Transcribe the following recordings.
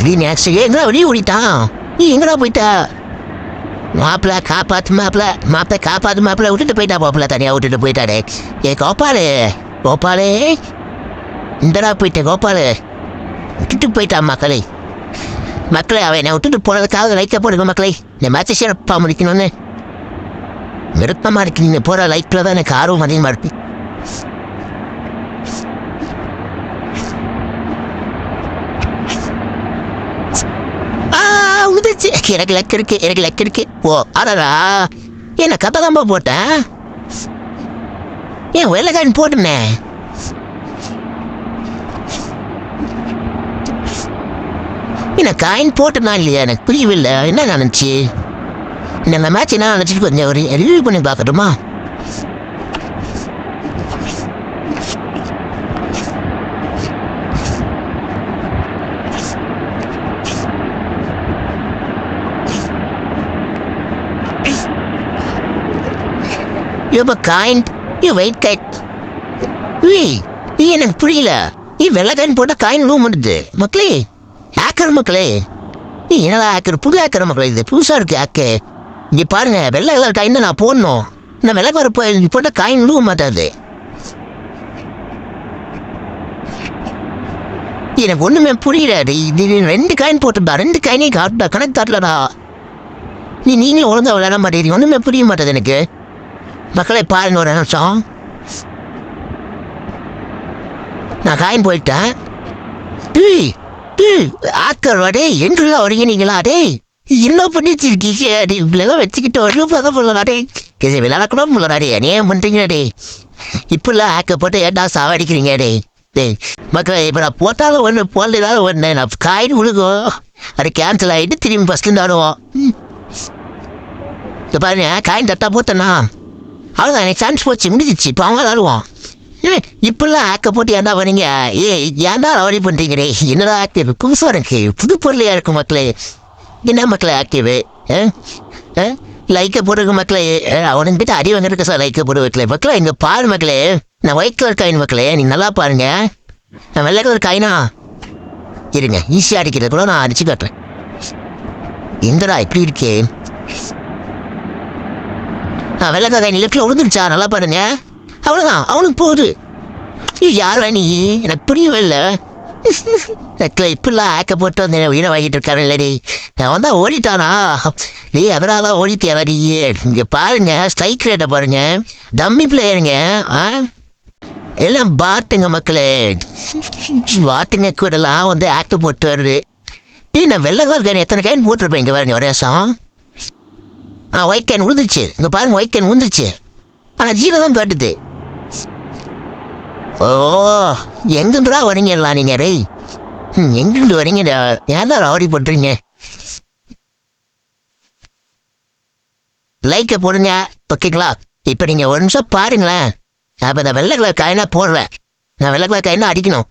திடீர்னு ஆக்சிடென்ட் எங்கடா வெளியே ஓடிட்டான்? நீ எங்கடா போயிட்ட? மாப்பிள்ள காப்பாத்து மாப்பிள்ள மாப்பிள்ள காப்பாத்து மாப்பிள்ள விட்டுட்டு போயிட்டா மாப்பிள்ள தனியா விட்டுட்டு போயிட்டாடே ஏ கோபாலு. கோபாலே. இந்தடா போயிட்ட கோபாலு. விட்டுட்டு போயிட்டான் மக்களே. மக்களே அவன் என்னை விட்டுட்டு போனதுக்காக லைக்க போடுங்க மக்களே. இந்த மேட்சை சிறப்பாக முடிக்கணும்னு. விருப்பமாக இருக்கு நீங்கள் போகிற லைஃப்பில் தான் எனக்கு ஆர்வம் அதிகமாக இருக்குது ஆ, உதிச்சு எனக்கு லக் இருக்கு எனக்கு லக் இருக்கு. ஓ அடடா. என்ன கதை தான் போட்டேன் ஏன் வெள்ளைக்காரன் போட்டுனே? என்ன காயின் போட்டுனா இல்லையா? எனக்கு புரியவில்லை. என்ன நினச்சி இந்த மேட்ச் என்ன நினச்சிட்டு கொஞ்சம் ஒரு ரிவ்யூ பண்ணி பார்க்கட்டுமா? யூ காயின் யூ வெயிட் கைட் ஏய் நீ எனக்கு புரியல. நீ வெள்ளை காயின் போட்டால் காயின் லூம் பண்ணுது மக்களே ஹேக்கர் மக்களே. நீ என்னடா ஹேக்கர் புது ஹேக்கர் மக்களே இது புதுசாக இருக்குது ஹேக்கு இங்கே பாருங்கள் வெள்ளை கலர் காயின் தான் நான் போடணும். நான் வெள்ளை கலர் போ போட்டால் காயின் லூவ மாட்டாது எனக்கு ஒன்றுமே புரியல. இது நீ ரெண்டு காயின் போட்டிருந்தா ரெண்டு காயினையும் காட்டுடா கணக்கு காட்டலடா நீ நீங்களும் ஒழுங்கா விளையாட மாட்டேங்கிறீங்க ஒன்றுமே புரிய மாட்டேது எனக்கு. மக்களை பாருங்க ஒரு நிமிஷம் நான் காயின் போயிட்டேன் டேய் டேய் ஆக்கர் டே என்றுலாம் வரீங்க நீங்களா டேய் என்ன பண்ணிட்டு இருக்கீங்க டே இவ்வளோ வச்சுக்கிட்டு ஒரு பதம் சொல்லலாம் டே இது விளையாடக்கூட முடியலடா டே ஏன் பண்ணுறீங்க டே இப்படிலாம் ஆக்க போட்டு ஏன்டா சாவடிக்கிறீங்க டே டேய் மக்கள் இப்போ நான் போட்டாலும் ஒன்று போடலாம் ஒன்று நான் காயின் விழுகும் அது கேன்சல் ஆகிட்டு திரும்பி ஃபஸ்ட்டு ஆடுவோம் ம். இப்போ பாருங்க காயின் தட்டா போட்டேண்ணா அவ்வளோதான் எனக்கு சான்ஸ் போச்சு முடிஞ்சிச்சு இப்போ அவங்க வருவோம் ஏய், இப்படிலாம் ஆக்க போட்டு ஏன்டா வரீங்க ஏ ஏன்டா அவரி பண்ணுறீங்களே என்னடா ஆக்டிவ் புதுசாக இருக்கு. புது பொருளையாக இருக்கும் மக்களே. என்ன மக்களே ஆக்டிவ் லைக்கை போடுற மக்களே. அவனுங்கிட்ட அடி வாங்கிருக்க சார் லைக்கை போடுற மக்களே மக்களே இங்கே பாரு மக்களே. நான் ஒயிட் கலர் காயின் மக்களே. நீ நல்லா பாருங்க. நான் வெள்ளை கலர் காயினா இருங்க ஈஸியாக அடிக்கிறது கூட நான் அடிச்சு காட்டுறேன். எங்கடா இப்படி இருக்கே? நான் வெள்ளை கலர் லெஃப்டில் விழுந்துருச்சா நல்லா பாருங்க. அவ்வளோதான் அவனுக்கு போகுது ஏய், யார் நீ? எனக்கு புரியவே இல்லை. இப்படிலாம் ஆக்க போட்டு வந்து உயிரை வாங்கிட்டு இருக்காரு இல்லடி. அவன் தான் ஓடிட்டானா? நீ அதனால தான் ஓடிட்டியா நீ இங்கே பாருங்க ஸ்ட்ரைக் ரேட்டை பாருங்க. டம்மி பிளேயருங்க ஆ? எல்லாம் பாட்டுங்க மக்களே. பாட்டுங்க கூடலாம் வந்து ஆக்ட் போட்டு வருது. நீ நான் வெள்ளை கலர் எத்தனை கைன் போட்டிருப்பேன் இங்கே பாருங்க ஒரே வருஷம் ஆ ஒயிட் கேன் விழுந்துச்சு இங்கே பாருங்க ஒயிட் கேன் விழுந்துச்சு ஆனால் ஜீரோ தான் காட்டுது ஓ எங்கிருந்துடா வரீங்க எல்லாம் நீங்க ரேய் ம், எங்கிருந்து வரீங்க ஏன் தான் ரவுடி போட்டுறீங்க? லைக்கை போடுங்க. ஓகேங்களா? இப்போ நீங்கள் ஒரு நிமிஷம் பாருங்களேன். நான் இப்போ இந்த வெள்ளை கலர் காயினா போடுறேன். நான் வெள்ளை கலர் காயினா அடிக்கணும்.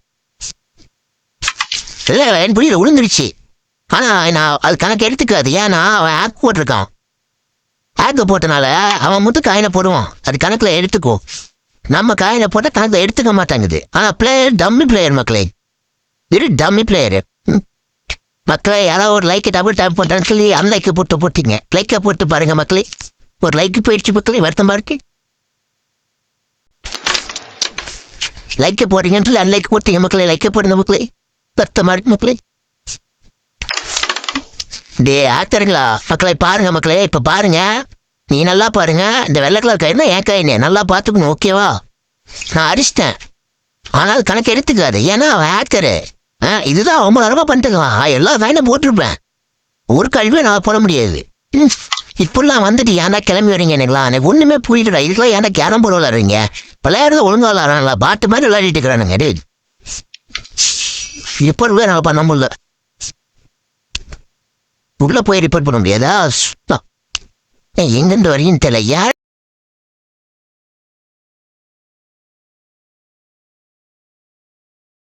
வெள்ளை கலர் என் புரியல விழுந்துருச்சு ஆனால் நான் அது கணக்கு எடுத்துக்காது. ஏன்னா அவன் ஆப் போட்டிருக்கான். ஆக்க போட்டனால அவன் மட்டும் காயினை போடுவான். அது கணக்கில் எடுத்துக்கோ. நம்ம காயினை போட்டால் கணக்கில் எடுத்துக்க மாட்டாங்குது. ஆனால் பிளேயர் டம்மி பிளேயர் மக்களே. இது டம்மி பிளேயர் மக்களே யாராவது ஒரு லைக்கை டபுள் டேப் பண்ணுறான்னு சொல்லி அன்லைக்கை போட்டு போட்டீங்க. லைக்கை போட்டு பாருங்க மக்களே. ஒரு லைக்கு போயிடுச்சு மக்களே. வருத்தமாக இருக்கு? லைக்கை போடுறீங்கன்னு சொல்லி அன்லைக் போட்டீங்க மக்களே. லைக்கை போடுங்க மக்களே. வருத்தமாக இருக்கு மக்களே? டே ஆக்டருங்களா மக்களை பாருங்க மக்களே. இப்போ பாருங்க. நீ நல்லா பாருங்க. இந்த வெள்ளை கலர் காயினா என் கயிறு நல்லா பார்த்துக்கணும் ஓகேவா நான் அடிச்சிட்டேன். ஆனால் கணக்கு எடுத்துக்காது. ஏன்னா அவன் ஆக்டரு ஆ இதுதான் ரொம்ப நேரமாக பண்ணிட்டுருக்கான் எல்லா காயினும் போட்டிருப்பேன். ஒரு கல்வியும் நான் போட முடியாது. ம், இப்படிலாம் வந்துட்டு ஏன்டா கிளம்பி வரீங்க எனக்குலாம் எனக்கு ஒன்றுமே புரியலடா. இதுக்கெல்லாம் ஏன்டா கேரம் போர்டு விளாடுறீங்க விளையாடுறது ஒழுங்காக விளாட்றாங்களா பாட்டு மாதிரி விளையாடிட்டு இருக்கிறானுங்க டே இப்போ நான் பண்ண முடியல. உள்ள போய் ரிப்போர்ட் பண்ண முடியாதா எங்கென்று வரையும் தெரியல. யார்